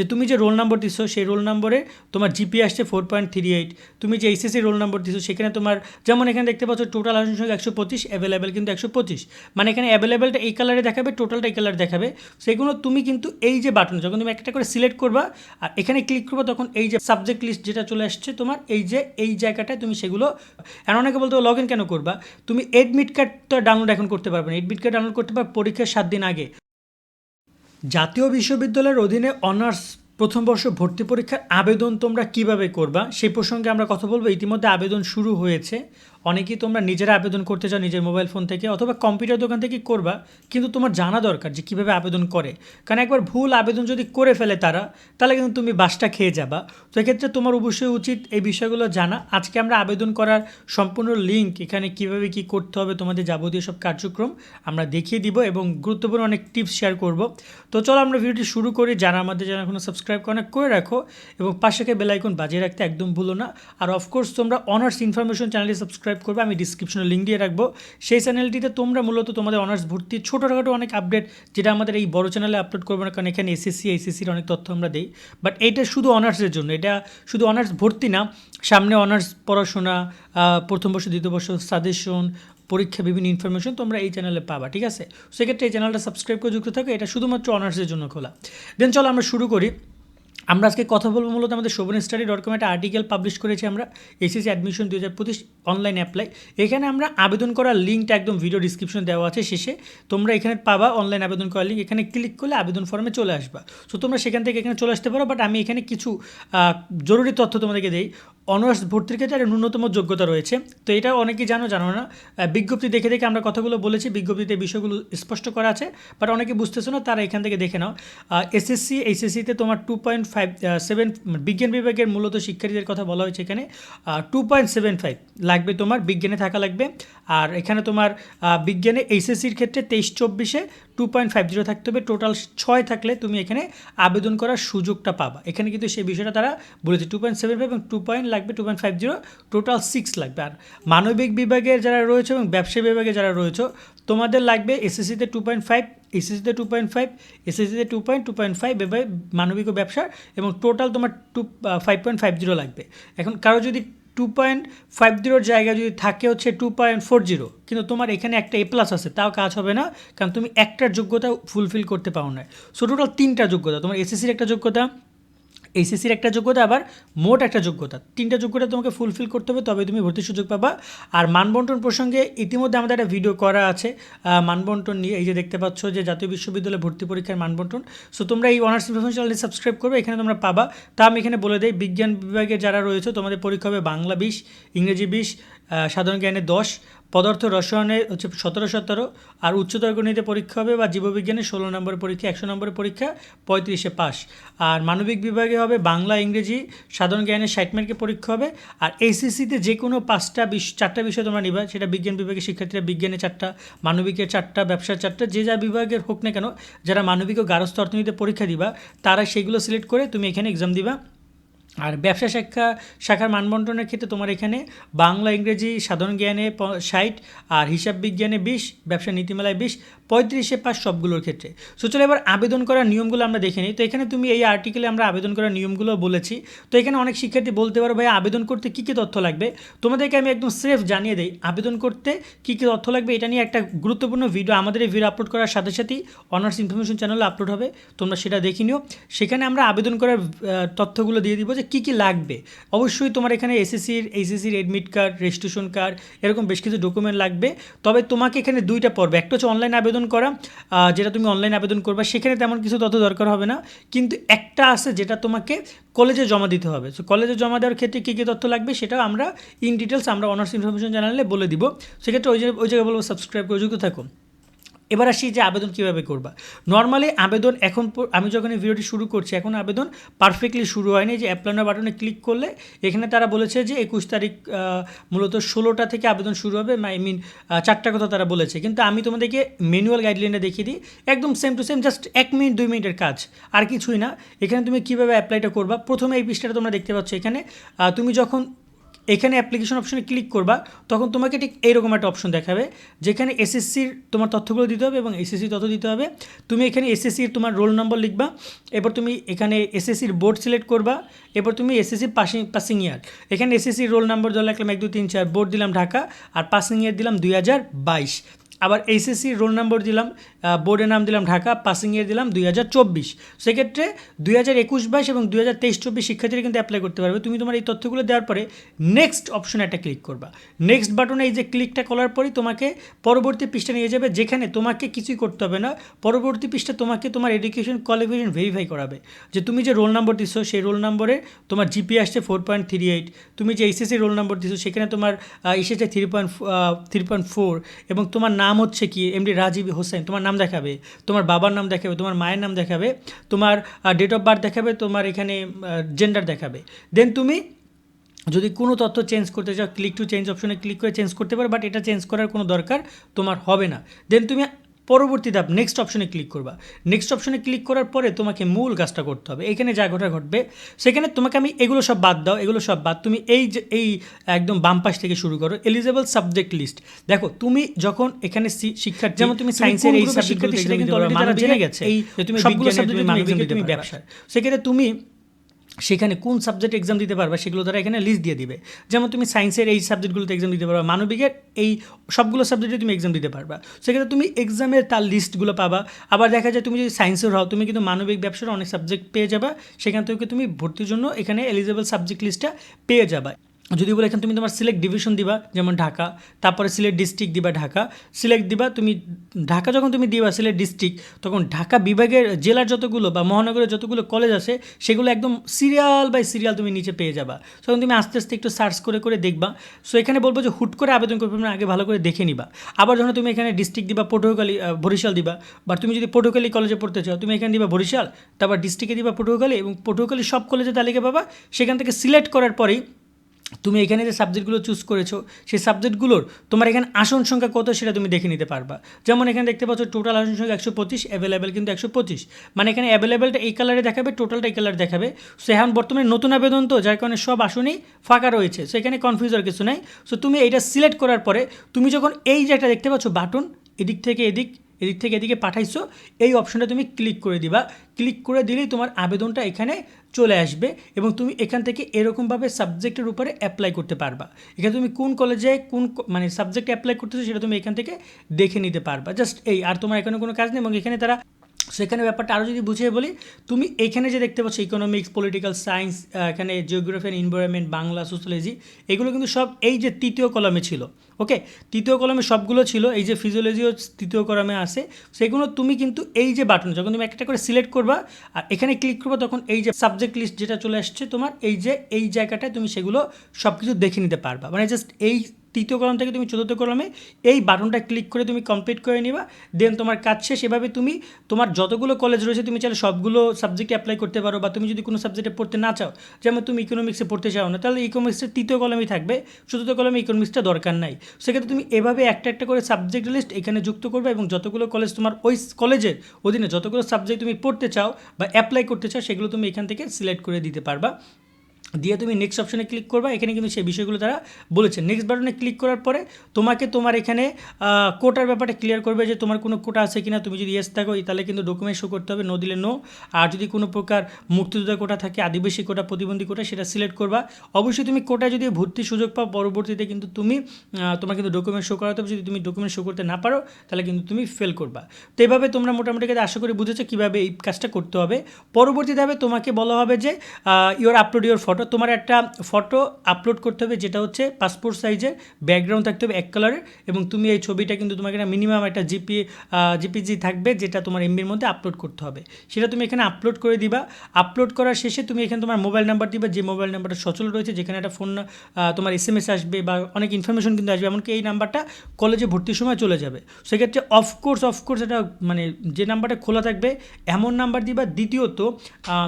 যে তুমি যে রোল নম্বর দিছো, সেই রোল নম্বরে তোমার জিপি আসছে ফোর পয়েন্ট থ্রি এইট তুমি যে এইচএসসি রোল নাম্বার দিছো, সেখানে তোমার, যেমন এখানে দেখতে পাচ্ছ টোটাল আসন সংখ্যা একশো পঁচিশ অ্যাভেলেবেল কিন্তু একশো পঁচিশ। মানে এখানে অ্যাভেলেবেলটা এই কালারে দেখাবে টোটালটা এই কালার দেখাবে। সেগুলো তুমি কিন্তু এই যে বাটন যখন তুমি একটা করে সিলেক্ট করবা, আর এখানে ক্লিক করবা, তখন এই যে সাবজেক্ট লিস্ট যেটা চলে আসছে তোমার, এই যে, এই জায়গাটায় তুমি সেগুলো আর অনেকে বলতে লগ ইন কেন করবা? তুমি এডমিট কার্ডটা ডাউনলোড এখন করতে পারবে না। এডমিট কার্ড ডাউনলোড করতে পারবে পরীক্ষার সাত দিন আগে। জাতীয় বিশ্ববিদ্যালয়ের অধীনে অনার্স প্রথম বর্ষ ভর্তি পরীক্ষার আবেদন তোমরা কীভাবে করবা? সেই প্রসঙ্গে আমরা কথা বলব। ইতিমধ্যে আবেদন শুরু হয়েছে। অনেকেই তোমরা নিজেরা আবেদন করতে চাও নিজের মোবাইল ফোন থেকে অথবা কম্পিউটার দোকান থেকে করবা, কিন্তু তোমার জানা দরকার যে কীভাবে আবেদন করে। কারণ একবার ভুল আবেদন যদি করে ফেলে তারা, তাহলে কিন্তু তুমি বাসটা খেয়ে যাবা। তো এক্ষেত্রে তোমার অবশ্যই উচিত এই বিষয়গুলো জানা। আজকে আমরা আবেদন করার সম্পূর্ণ লিঙ্ক এখানে কীভাবে কি করতে হবে, তোমাদের যাবতীয় সব কার্যক্রম আমরা দেখিয়ে দিব এবং গুরুত্বপূর্ণ অনেক টিপস শেয়ার করব। তো চলো আমরা ভিডিওটি শুরু করি। যারা আমাদের যারা এখনও সাবস্ক্রাইব করে করে রাখো এবং পাশে বেলাইকন বাজিয়ে রাখতে একদম ভুলো না। আর অফকোর্স তোমরা অনার্স ইনফরমেশন চ্যানেলটি সাবস্ক্রাইব করবে, আমি ডিসক্রিপশনে লিঙ্ক দিয়ে রাখব। সেই চ্যানেলটিতে তোমরা মূলত তোমাদের অনার্স ভর্তি, ছোটোখাটো অনেক আপডেট যেটা আমাদের এই বড় চ্যানেলে আপলোড করব না, কারণ এখানে এসএসসি এইচএসসির অনেক তথ্য আমরা দিই। বাট এইটা শুধু অনার্সের জন্য, এটা শুধু অনার্স ভর্তি না, সামনে অনার্স পড়াশোনা প্রথম বর্ষ, দ্বিতীয় বর্ষ সাজেশন পরীক্ষা, বিভিন্ন ইনফরমেশন তোমরা এই চ্যানেলে পাবা, ঠিক আছে? সেক্ষেত্রে এই চ্যানেলটা সাবস্ক্রাইব করে যুক্ত থাকো, এটা শুধুমাত্র অনার্সের জন্য খোলা। দেন চলো আমরা শুরু করি। আমরা আজকে কথা বলব মূলত আমাদের শোভন স্টাডি ডট কম একটা আর্টিকেল পাবলিশ করেছি আমরা, এসএসসি অ্যাডমিশন দু হাজার পঁচিশ অনলাইন অ্যাপ্লাই এখানে আমরা আবেদন করার লিঙ্কটা একদম ভিডিও ডিসক্রিপশন দেওয়া আছে শেষে। তোমরা এখানে পাবা অনলাইন আবেদন করার লিঙ্ক এখানে ক্লিক করলে আবেদন ফর্মে চলে আসবা। সো তোমরা সেখান থেকে এখানে চলে আসতে পারো বাট আমি এখানে কিছু জরুরি তথ্য তোমাদেরকে দিই। অনার্স ভর্তির ক্ষেত্রে ন্যূনতম যোগ্যতা রয়েছে। তো এটা অনেকেই জানো জানো না। বিজ্ঞপ্তি দেখে দেখে আমরা কথাগুলো বলেছি, বিজ্ঞপ্তিতে বিষয়গুলো স্পষ্ট করা আছে বাট অনেকে বুঝতেছো না, তারা এখান থেকে দেখে নাও। এসএসসি এইচএসসিতে তোমার টু পয়েন্ট ফাইভ সেভেন বিজ্ঞান বিভাগের মূলত শিক্ষার্থীদের কথা বলা হয়েছে এখানে। টু পয়েন্ট সেভেন ফাইভ লাগবে তোমার, বিজ্ঞানে থাকা লাগবে। আর এখানে তোমার বিজ্ঞানে এইচএসসির ক্ষেত্রে তেইশ চব্বিশে টু পয়েন্ট ফাইভ জিরো থাকতে হবে। টোটাল ছয় থাকলে তুমি এখানে আবেদন করার সুযোগটা পাবা। এখানে কিন্তু সেই বিষয়টা তারা বলেছে টু পয়েন্ট সেভেন ফাইভ এবং টু পয়েন্ট লাগবে two point five zero total six লাগবে। আর মানবিক বিভাগের যারা রয়েছে এবং ব্যবসায়ী বিভাগে যারা রয়েছে, তোমাদের লাগবে এসএসসিতে টু পয়েন্ট ফাইভ এসএসসিতে টু পয়েন্ট ফাইভ এসএসসিতে two point two point five এভাবে মানবিক ও ব্যবসা এবং টোটাল তোমার two five point five zero লাগবে। এখন কারও যদি টু পয়েন্ট ফাইভ জিরোর জায়গায় যদি থাকে হচ্ছে টু পয়েন্ট ফোর জিরো কিন্তু তোমার এখানে একটা এ প্লাস আছে, তাও কাজ হবে না, কারণ তুমি একটার যোগ্যতা ফুলফিল করতে পারো না। সো টোটাল তিনটা যোগ্যতা, তোমার এসএসসির একটা যোগ্যতা এইচএসসির একটা যোগ্যতা, আবার মোট একটা যোগ্যতা। তিনটা যোগ্যতা তোমাকে ফুলফিল করতে হবে, তবে তুমি ভর্তির সুযোগ পাবা। আর মানবন্টন প্রসঙ্গে ইতিমধ্যে আমাদের একটা ভিডিও করা আছে মানবন্টন নিয়ে। এই যে দেখতে পাচ্ছ যে জাতীয় বিশ্ববিদ্যালয় ভর্তি পরীক্ষার মানবন্টন। সো তোমরা এই অনার্স ইনফরমেশন চ্যানেলটি সাবস্ক্রাইব করবে, এখানে তোমরা পাবা। তা আমি এখানে বলে দিই, বিজ্ঞান বিভাগে যারা রয়েছে, তোমাদের পরীক্ষা হবে বাংলা বিশ, ইংরেজি বিশ সাধারণ জ্ঞানে দশ পদার্থ রসায়নে হচ্ছে সতেরো সতেরো আর উচ্চতর গণিতে পরীক্ষা হবে বা জীববিজ্ঞানে ষোলো নম্বরের পরীক্ষা, একশো নম্বরের পরীক্ষা, পঁয়ত্রিশে পাস আর মানবিক বিভাগে হবে বাংলা, ইংরেজি, সাধারণ জ্ঞানে ষাট মার্কের পরীক্ষা হবে। আর এইচএসসিতে যে কোনো পাঁচটা বিশ চারটা বিষয় তোমরা নিবা, সেটা বিজ্ঞান বিভাগের শিক্ষার্থীরা বিজ্ঞানে চারটা, মানবিকের চারটা, ব্যবসার চারটা, যে যা বিভাগের হোক না কেন, যারা মানবিক ও গারস্থ অর্থনীতিতে পরীক্ষা দিবা, তারা সেগুলো সিলেক্ট করে তুমি এখানে এক্সাম দিবা। আর ব্যবসা শিক্ষা শাখার মানবন্টনের ক্ষেত্রে তোমার এখানে বাংলা, ইংরেজি, সাধারণ জ্ঞানে ষাট, আর হিসাব বিজ্ঞানে বিশ, ব্যবসা নীতিমেলায় বিশ পঁয়ত্রিশে পাস সবগুলোর ক্ষেত্রে। সো চলো এবার আবেদন করার নিয়মগুলো আমরা দেখে নিই। তো এখানে তুমি এই আর্টিকেলে আমরা আবেদন করার নিয়মগুলো বলেছি। তো এখানে অনেক শিক্ষার্থী বলতে পারো ভাই আবেদন করতে কী কী তথ্য লাগবে? তোমাদেরকে আমি একদম সেফ জানিয়ে দিই, আবেদন করতে কী কী তথ্য লাগবে এটা নিয়ে একটা গুরুত্বপূর্ণ ভিডিও আমাদের এই ভিডিও আপলোড করার সাথে সাথেই অনার্স ইনফরমেশন চ্যানেলে আপলোড হবে। তোমরা সেটা দেখে নিও। সেখানে আমরা আবেদন করার তথ্যগুলো দিয়ে দিব যে কী কী লাগবে। অবশ্যই তোমার এখানে এসএসসির এইচএসসির এডমিট কার্ড রেজিস্ট্রেশন কার্ড এরকম বেশ কিছু ডকুমেন্ট লাগবে। তবে তোমাকে এখানে দুইটা পর্ব, একটা হচ্ছে অনলাইন আবেদন করা আহ, যেটা তুমি অনলাইন আবেদন করবা সেখানে তেমন কিছু তথ্য দরকার হবে না। কিন্তু একটা আছে যেটা তোমাকে কলেজে জমা দিতে হবে। সো কলেজে জমা দেওয়ার ক্ষেত্রে কী কী তথ্য লাগবে সেটা আমরা ইন ডিটেলস আমরা অনার্স ইনফরমেশন চ্যানেলে বলে দিব। সেক্ষেত্রে ওই ওই জায়গায় বলব সাবস্ক্রাইব করে যুক্ত থাকুন এবার আসি যে আবেদন কীভাবে করবা। নর্মালি আবেদন এখন আমি যখন এই ভিডিওটি শুরু করছি, এখন আবেদন পারফেক্টলি শুরু হয়নি। যে অ্যাপ্লাইনার বাটনে ক্লিক করলে এখানে তারা বলেছে যে একুশ তারিখ মূলত ষোলোটা থেকে আবেদন শুরু হবে। আই মিন চারটা কথা তারা বলেছে। কিন্তু আমি তোমাদেরকে ম্যানুয়াল গাইডলাইনটা দেখিয়ে দিই। একদম সেম টু সেম জাস্ট এক মিনিট, দুই মিনিটের কাজ। আর কিছুই না। এখানে তুমি কীভাবে অ্যাপ্লাইটা করবা? প্রথমে এই পৃষ্ঠাটা তোমরা দেখতে পাচ্ছ এখানে। তুমি যখন এখানে অ্যাপ্লিকেশন অপশনে ক্লিক করবা, তখন তোমাকে ঠিক এইরকম একটা অপশন দেখাবে, যেখানে এসএসসির তোমার তথ্যগুলো দিতে হবে এবং এসএসসি তথ্য দিতে হবে। তুমি এখানে এসএসসির তোমার রোল নম্বর লিখবা, এরপর তুমি এখানে এসএসসির বোর্ড সিলেক্ট করবা, এরপর তুমি এসএসসির পাসিং পাসিং ইয়ার এখানে এসএসসির রোল নম্বর ধরে রাখলাম এক, দুই, তিন, চার বোর্ড দিলাম ঢাকা, আর পাসিং ইয়ার দিলাম দুই হাজার বাইশ। আবার এইচএসসি রোল নম্বর দিলাম বোর্ডের নাম দিলাম ঢাকা পাসিং ইয়ার দিলাম দুই হাজার চব্বিশ। সেক্ষেত্রে দুই হাজার একুশ বাইশ এবং দুই হাজার তেইশ চব্বিশ শিক্ষার্থীরা কিন্তু অ্যাপ্লাই করতে পারবে। তুমি তোমার এই তথ্যগুলো দেওয়ার পরে নেক্সট অপশনে একটা ক্লিক করবা। নেক্সট বাটনে এই যে ক্লিকটা করার পরেই তোমাকে পরবর্তী পৃষ্ঠা নিয়ে যাবে, যেখানে তোমাকে কিছুই করতে হবে না। পরবর্তী পৃষ্ঠা তোমাকে তোমার এডুকেশন কোয়ালিফিকেশন ভেরিফাই করাবে। যে তুমি যে রোল নম্বর দিছো, সেই রোল নম্বরে তোমার জিপি আসছে ফোর পয়েন্ট থ্রি এইট তুমি যে এইচএসসি রোল নম্বর দিছো, সেখানে তোমার এসেছে three point three point four এবং তোমার নাম হচ্ছে কি? এমডি রাজীব হোসেন। তোমার নাম দেখাবে। তোমার বাবার নাম দেখাবে, তোমার মায়ের নাম দেখাবে, তোমার ডেট অফ বার্থ দেখাবে, তোমার এখানে জেন্ডার দেখাবে। দেন তুমি যদি কোনো তথ্য চেঞ্জ করতে চাও ক্লিক টু চেঞ্জ অপশনে ক্লিক করে চেঞ্জ করতে পারো বাট এটা চেঞ্জ করার কোনো দরকার তোমার হবে না। দেন তুমি পরবর্তী ধাপ নেক্সট অপশনে ক্লিক করবা। নেক্সট অপশনে ক্লিক করার পরে তোমাকে মূল কাজটা করতে হবে। এখানে যা ঘটা ঘটবে সেখানে তোমাকে আমি এগুলো সব বাদ দাও এগুলো সব বাদ। তুমি এই যে এই একদম বাম পাশ থেকে শুরু করো। এলিজেবল সাবজেক্ট লিস্ট দেখো তুমি যখন এখানে শি- শিক্ষার্থী যেমন তুমি সায়েন্সের এই শিক্ষার্থী সেটা কিন্তু তারা জেনে গেছে এই তুমি সবগুলো সাবজেক্ট তুমি ব্যবসা সেক্ষেত্রে তুমি সেখানে কোন সাবজেক্ট এক্সাম দিতে পারবে সেগুলো তারা এখানে লিস্ট দিয়ে দিবে। যেমন তুমি সায়েন্সের এই সাবজেক্টগুলোতে এক্সাম দিতে পারবা, মানবিকের এই সবগুলো সাবজেক্টে তুমি এক্সাম দিতে পারবা। সেক্ষেত্রে তুমি এক্সামের তার লিস্টগুলো পাবা। আবার দেখা যায় তুমি যদি সায়েন্সের হও, তুমি কিন্তু মানবিক ব্যবসার অনেক সাবজেক্ট পেয়ে যাবা। সেখান থেকে তুমি ভর্তির জন্য এখানে এলিজেবল সাবজেক্ট লিস্টটা পেয়ে যাবা। যদি বলে এখানে তুমি তোমার সিলেক্ট ডিভিশন দিবা, যেমন ঢাকা, তারপরে সিলেট ডিস্ট্রিক্ট দিবা ঢাকা সিলেক্ট দিবা তুমি, ঢাকা যখন তুমি দিবা সিলেট ডিস্ট্রিক্ট তখন ঢাকা বিভাগের জেলার যতগুলো বা মহানগরের যতগুলো কলেজ আছে, সেগুলো একদম সিরিয়াল বাই সিরিয়াল তুমি নিচে পেয়ে যাবা। তখন তুমি আস্তে আস্তে একটু সার্চ করে করে দেখবা। সো এখানে বলব যে হুট করে আবেদন করবে না আগে ভালো করে দেখে নিবা। আবার যখন তুমি এখানে ডিস্ট্রিক্ট দিবা, পটুয়াখালী বরিশাল দিবা, বা তুমি যদি পটুয়াখালী কলেজে পড়তে চাও, তুমি এখানে দিবা বরিশাল, তারপর ডিস্ট্রিক্টে দিবা পটুয়াখালী এবং পটুয়াখালী সব কলেজে তালিকা পাবা, সেখান থেকে সিলেক্ট করার পরেই তুমি এখানে যে সাবজেক্টগুলো চুজ করেছ, সেই সাবজেক্টগুলোর তোমার এখানে আসন সংখ্যা কত সেটা তুমি দেখে নিতে পারবা। যেমন এখানে দেখতে পাচ্ছ টোটাল আসন সংখ্যা একশো পঁচিশ অ্যাভেলেবেল কিন্তু একশো পঁচিশ। মানে এখানে অ্যাভেলেবেলটা এই কালারে দেখাবে টোটালটা এই কালার দেখাবে। সো এখন বর্তমানে নতুন আবেদন তো, যার কারণে সব আসনই ফাঁকা রয়েছে। সো এখানে কনফিউজার কিছু নাই। সো তুমি এইটা সিলেক্ট করার পরে, তুমি যখন এই যে একটা দেখতে পাচ্ছ বাটন এদিক থেকে এদিক এদিক থেকে এদিকে পাঠাইছো, এই অপশনটা তুমি ক্লিক করে দিবা। ক্লিক করে দিলেই তোমার আবেদনটা এখানে চলে আসবে এবং তুমি এখান থেকে এরকমভাবে সাবজেক্টের উপরে অ্যাপ্লাই করতে পারবা। এখানে তুমি কোন কলেজে কোন মানে সাবজেক্ট অ্যাপ্লাই করতেছো সেটা তুমি এখান থেকে দেখে নিতে পারবা। জাস্ট এই, আর তোমার এখানে কোনো কাজ নেই এবং এখানে তারা সেখানে ব্যাপারটা আরও যদি বুঝিয়ে বলি, তুমি এখানে যে দেখতে পাচ্ছ ইকোনমিক্স পলিটিক্যাল সায়েন্স এখানে geography and environment Bangla sociology এগুলো কিন্তু সব এই যে তৃতীয় কলমে ছিল ওকে তৃতীয় কলমে সবগুলো ছিল, এই যে ফিজিওলজিও তৃতীয় কলমে আছে, সেগুলো তুমি কিন্তু এই যে বাটন যখন তুমি একটা করে সিলেক্ট করবা, আর এখানে ক্লিক করবা, তখন এই যে সাবজেক্ট লিস্ট যেটা চলে আসছে তোমার, এই যে, এই জায়গাটায় তুমি সেগুলো সব কিছু দেখে নিতে পারবা। মানে জাস্ট এই তৃতীয় কলম থেকে তুমি চতুর্থ কলমে এই বাটনটা ক্লিক করে তুমি কমপ্লিট করে নিবা। দেন তোমার কাজ শেষ। এভাবে তুমি তোমার যতগুলো কলেজ রয়েছে, তুমি চাইলে সবগুলো সাবজেক্টে অ্যাপ্লাই করতে পারো বা তুমি যদি কোনো সাবজেক্টে পড়তে না চাও, যেমন তুমি ইকোনমিক্সে পড়তে চাও না, তাহলে ইকোনমিক্সের তৃতীয় কলমেই থাকবে। চতুর্থ কলমে ইকোনমিক্সটা দরকার নাই। সেক্ষেত্রে তুমি এভাবে একটা একটা করে সাবজেক্ট লিস্ট এখানে যুক্ত করবে এবং যতগুলো কলেজ তোমার ওই কলেজের অধীনে যতগুলো সাবজেক্ট তুমি পড়তে চাও বা অ্যাপ্লাই করতে চাও, সেগুলো তুমি এখান থেকে সিলেক্ট করে দিতে পারবা। দিয়ে তুমি নেক্সট অপশনে ক্লিক করবা, এখানে কিন্তু সেই বিষয়গুলো তারা বলেছে। নেক্সট বাটনে ক্লিক করার পরে তোমাকে তোমার এখানে কোটার ব্যাপারটা ক্লিয়ার করবে যে তোমার কোনো কোটা আছে কিনা, তুমি যদি ইয়েস থাকো তাহলে কিন্তু ডকুমেন্ট শো করতে হবে নো দিলে নো আর যদি কোনো প্রকার মুক্তিযোদ্ধা কোটা থাকে, আদিবাসী কোটা প্রতিবন্ধী কোটা সেটা সিলেক্ট করবা। অবশ্যই তুমি কোটায় যদি ভর্তির সুযোগ পাও, পরবর্তীতে কিন্তু তুমি তোমার কিন্তু ডকুমেন্ট শো করাতে হবে। যদি তুমি ডকুমেন্ট শো করতে না পারো, তাহলে কিন্তু তুমি ফেল করবা। তো এভাবে তোমরা মোটামুটি আশা করি বুঝেছ কীভাবে এই কাজটা করতে হবে। পরবর্তীতে তোমাকে বলা হবে যে ইওর আপলোড ইওর ফটো তোমার একটা ফটো আপলোড করতে হবে, যেটা হচ্ছে পাসপোর্ট সাইজের ব্যাকগ্রাউন্ড থাকতে হবে এক কালারের এবং তুমি এই ছবিটা কিন্তু তোমাকে একটা মিনিমাম একটা জিপি জিপিজি থাকবে, যেটা তোমার এমবির মধ্যে আপলোড করতে হবে। সেটা তুমি এখানে আপলোড করে দিবা। আপলোড করার শেষে তুমি এখানে তোমার মোবাইল নাম্বার দিবা, যে মোবাইল নাম্বারটা সচল রয়েছে, যেখানে একটা ফোন তোমার এস এম এস আসবে বা অনেক ইনফরমেশন কিন্তু আসবে, এমনকি এই নাম্বারটা কলেজে ভর্তির সময় চলে যাবে। সেক্ষেত্রে অফকোর্স অফকোর্স এটা মানে যে নাম্বারটা খোলা থাকবে, এমন নাম্বার দিবা। দ্বিতীয়ত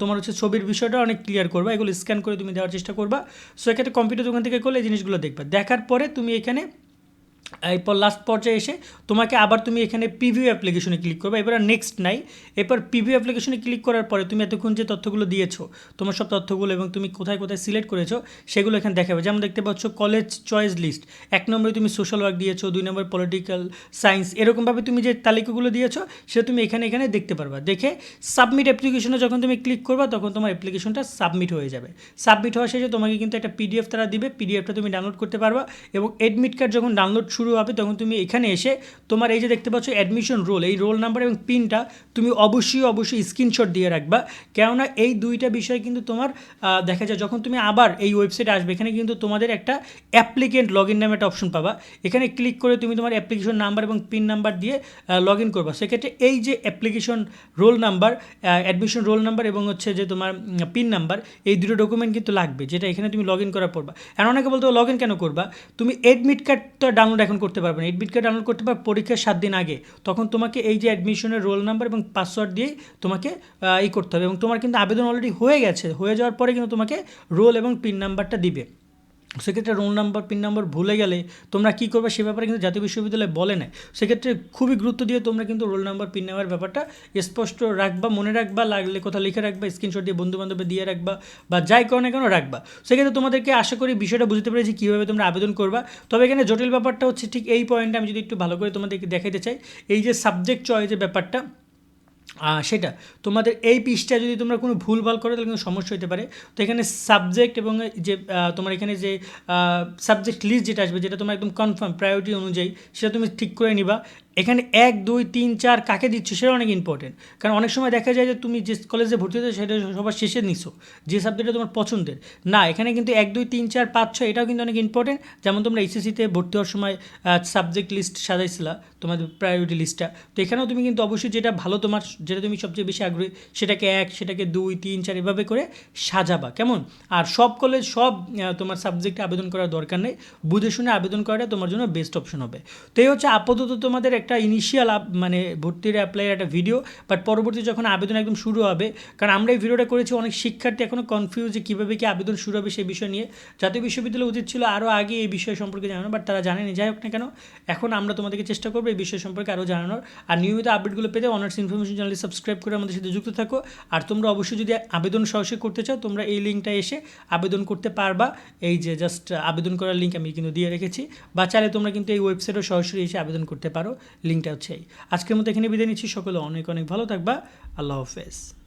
তোমার হচ্ছে ছবির বিষয়টা অনেক ক্লিয়ার করবা, এগুলো স্ক্যান করে তুমি দেওয়ার চেষ্টা করবা। সো এক্ষেত্রে কম্পিউটার দোকান থেকে করলে এই জিনিসগুলো দেখবা। দেখার পরে তুমি এখানে এরপর লাস্ট পর্যায়ে এসে তোমাকে আবার তুমি এখানে পিভিউ অ্যাপ্লিকেশনে ক্লিক করবে। এবার নেক্সট নাই। এরপর পিভিউ অ্যাপ্লিকেশনে ক্লিক করার পরে তুমি এতক্ষণ যে তথ্যগুলো দিয়েছ, তোমার সব তথ্যগুলো এবং তুমি কোথায় কোথায় সিলেক্ট করেছ, সেগুলো এখানে দেখাবে। যেমন দেখতে পাচ্ছ কলেজ চয়েস লিস্ট এক নম্বরে তুমি সোশ্যাল ওয়ার্ক দিয়েছ, দুই নম্বর পলিটিক্যাল সায়েন্স এরকমভাবে তুমি যে তালিকাগুলো দিয়েছ, সেটা তুমি এখানে এখানে দেখতে পারবা। দেখে সাবমিট অ্যাপ্লিকেশনে যখন তুমি ক্লিক করবা, তখন তোমার অ্যাপ্লিকেশনটা সাবমিট হয়ে যাবে। সাবমিট হওয়া শেষে তোমাকে কিন্তু একটা পিডিএফ তারা দিবে। পিডিএফটা তুমি ডাউনলোড করতে পারবা এবং এডমিট কার্ড যখন ডাউনলোড শুরু হবে তখন তুমি এখানে এসে তোমার এই যে দেখতে পাচ্ছ অ্যাডমিশন রোল এই রোল নাম্বার এবং পিনটা তুমি অবশ্যই অবশ্যই স্ক্রিনশট দিয়ে রাখবা। কেননা এই দুইটা বিষয় কিন্তু তোমার দেখা যায় যখন তুমি আবার এই ওয়েবসাইটে আসবে, এখানে কিন্তু তোমাদের একটা অ্যাপ্লিকেন্ট লগ ইন নামে একটা অপশন পাবা। এখানে ক্লিক করে তুমি তোমার অ্যাপ্লিকেশন নাম্বার এবং পিন নাম্বার দিয়ে লগ ইন করবা। সেক্ষেত্রে এই যে application roll number admission roll number এবং হচ্ছে যে তোমার পিন নাম্বার এই দুটো ডকুমেন্ট কিন্তু লাগবে, যেটা এখানে তুমি লগ ইন করার পড়বা আর অনেকে বলতে লগ ইন কেন করবা? তুমি এডমিট কার্ডটা ডাউনলোড এখন করতে পারবে এডমিট কার্ড ডাউনলোড করতে পারবে পরীক্ষার সাত দিন আগে। তখন তোমাকে এই যে অ্যাডমিশনের রোল নাম্বার এবং পাসওয়ার্ড দিয়েই তোমাকে ই করতে হবে। এবং তোমার কিন্তু আবেদন অলরেডি হয়ে গেছে। হয়ে যাওয়ার পরে কিন্তু তোমাকে রোল এবং পিন নাম্বারটা দিবে। সেক্ষেত্রে রোল নাম্বার পিন নাম্বার ভুলে গেলে তোমরা কী করবে সে ব্যাপারে কিন্তু জাতীয় বিশ্ববিদ্যালয় বলে না। সেক্ষেত্রে খুবই গুরুত্ব দিয়ে তোমরা কিন্তু রোল নাম্বার পিন নাম্বার ব্যাপারটা স্পষ্ট রাখবা, মনে রাখবা, লাগলে কোথাও লিখে রাখবা স্ক্রিনশট দিয়ে বন্ধু বান্ধবে দিয়ে রাখবা বা যাই করো না কেন রাখবা। সেক্ষেত্রে তোমাদেরকে আশা করি বিষয়টা বুঝতে পেরেছি কীভাবে তোমরা আবেদন করবা। তবে এখানে জটিল ব্যাপারটা হচ্ছে ঠিক এই পয়েন্টে আমি যদি একটু ভালো করে তোমাদেরকে দেখাইতে চাই। এই যে সাবজেক্ট চয়েসের ব্যাপারটা সেটা। তোমাদের এই পিসটা যদি তোমরা কোনো ভুল ভুলভাল করো, তাহলে কিন্তু সমস্যা হতে পারে। তো এখানে সাবজেক্ট এবং যে তোমার এখানে যে সাবজেক্ট লিস্ট যেটা আসবে, যেটা তোমার একদম কনফার্ম প্রায়োরিটি অনুযায়ী, সেটা তুমি ঠিক করে নিবা। এখানে এক, দুই, তিন, চার কাকে দিচ্ছ সেটা অনেক ইম্পর্টেন্ট কারণ অনেক সময় দেখা যায় যে তুমি যে কলেজে ভর্তি হতে সেটা সবার শেষে নিছো, যে সাবজেক্টটা তোমার পছন্দের। না, এখানে কিন্তু এক, দুই, তিন, চার, পাঁচ, ছয় এটাও কিন্তু অনেক ইম্পর্টেন্ট যেমন তোমরা এইচএসিতে ভর্তি হওয়ার সময় সাবজেক্ট লিস্ট সাজাইছিলা, তোমাদের প্রায়োরিটি লিস্টটা তো এখানেও তুমি কিন্তু অবশ্যই যেটা ভালো তোমার, যেটা তুমি সবচেয়ে বেশি আগ্রহী, সেটাকে এক, সেটাকে দুই, তিন, চার এভাবে করে সাজাবা। কেমন? আর সব কলেজ সব তোমার সাবজেক্টে আবেদন করার দরকার নেই। বুঝে শুনে আবেদন করাটা তোমার জন্য বেস্ট অপশন হবে। তো এই হচ্ছে আপাতত তোমাদের একটা ইনিশিয়াল মানে ভর্তির অ্যাপ্লাইয়ের একটা ভিডিও বাট পরবর্তী যখন আবেদন একদম শুরু হবে, কারণ আমরা এই ভিডিওটা করেছি, অনেক শিক্ষার্থী এখনও কনফিউজ যে কীভাবে কি আবেদন শুরু হবে সেই বিষয় নিয়ে। জাতীয় বিশ্ববিদ্যালয় উচিত ছিল আরও আগে এই বিষয় সম্পর্কে জানানো বাট তারা জানেনি। যাই হোক না কেন, এখন আমরা তোমাদেরকে চেষ্টা করব এই বিষয় সম্পর্কে আরও জানানোর। আর নিয়মিত আপডেটগুলো পেতে অনার্স ইনফরমেশন চ্যানেলটি সাবস্ক্রাইব করে আমাদের সাথে যুক্ত থাকো। আর তোমরা অবশ্যই যদি আবেদন সরাসরি করতে চাও, তোমরা এই লিঙ্কটা এসে আবেদন করতে পারবা। এই যে জাস্ট আবেদন করার লিঙ্ক আমি কিন্তু দিয়ে রেখেছি, বা চাইলে তোমরা কিন্তু এই ওয়েবসাইটও সরাসরি এসে আবেদন করতে পারো। লিঙ্কটা হচ্ছে আজকের মতো এখানে বিদায় নিচ্ছি। সকলে অনেক অনেক ভালো থাকবা। আল্লাহ হাফেজ।